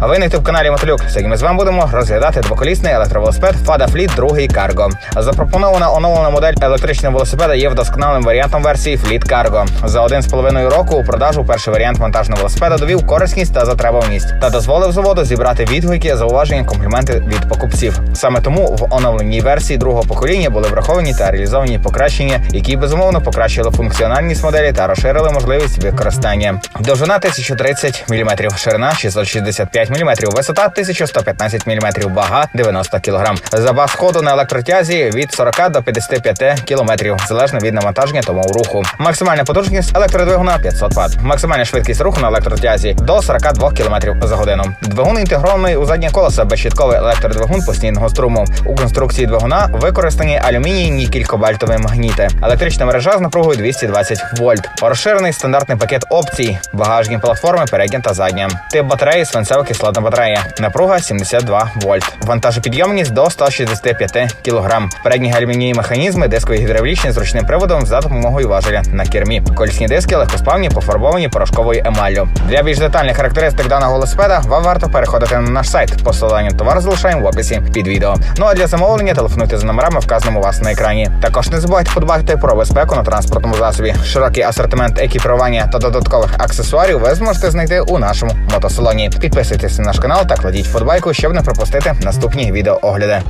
А ви на youtube каналі Мотолюк. Сьогодні ми з вами будемо розглядати двоколісний електровелосипед Fada Fleet 2 Cargo. Запропонована оновлена модель електричного велосипеда є вдосконалим варіантом версії Fleet Cargo. За один з половиною року у продажу перший варіант монтажного велосипеда довів корисність та затребуваність та дозволив заводу зібрати відгуки, зауваження, компліменти від покупців. Саме тому в оновленій версії другого покоління були враховані та реалізовані покращення, які безумовно покращили функціональність моделі та розширили можливість використання. Довжина 1030 мм, ширина 665 мм, висота 1115 мм, вага 90 кг. Запас ходу на електротязі від 40 до 55 км, залежно від навантаження тому руху. Максимальна потужність електродвигуна 500 Вт. Максимальна швидкість руху на електротязі до 42 км за годину. Двигун інтегрований у заднє колесо безщитковий електродвигун постійного струму. У конструкції двигуна використані алюмінійні кількобальтові магніти. Електрична мережа з напругою 220 вольт. Розширений стандартний пакет опцій, багажні платформи, передня та задня. Тип батареї свинцево-кислотна батарея. Напруга 72 вольт. Вантажопідйомність до 165 кг. Передні гальмівні механізми, дискові гідравлічні з ручним приводом за допомогою важеля на кермі. Колісні диски легкосплавні, пофарбовані порошковою емаллю. Для більш детальних характеристик даного велосипеда вам варто переходити на наш сайт. Посилання товар залишаємо в описі під відео. Ну а для замовлення телефонуйте за номерами, вказаними у вас на екрані. Також не забувайте подбати про безпеку на транспортному засобі. Широкий асортимент екіпірування та додаткових аксесуарів ви зможете знайти у нашому мотосалоні. Підписуйтесь на наш канал та кладіть вподобайку, щоб не пропустити наступні відеоогляди.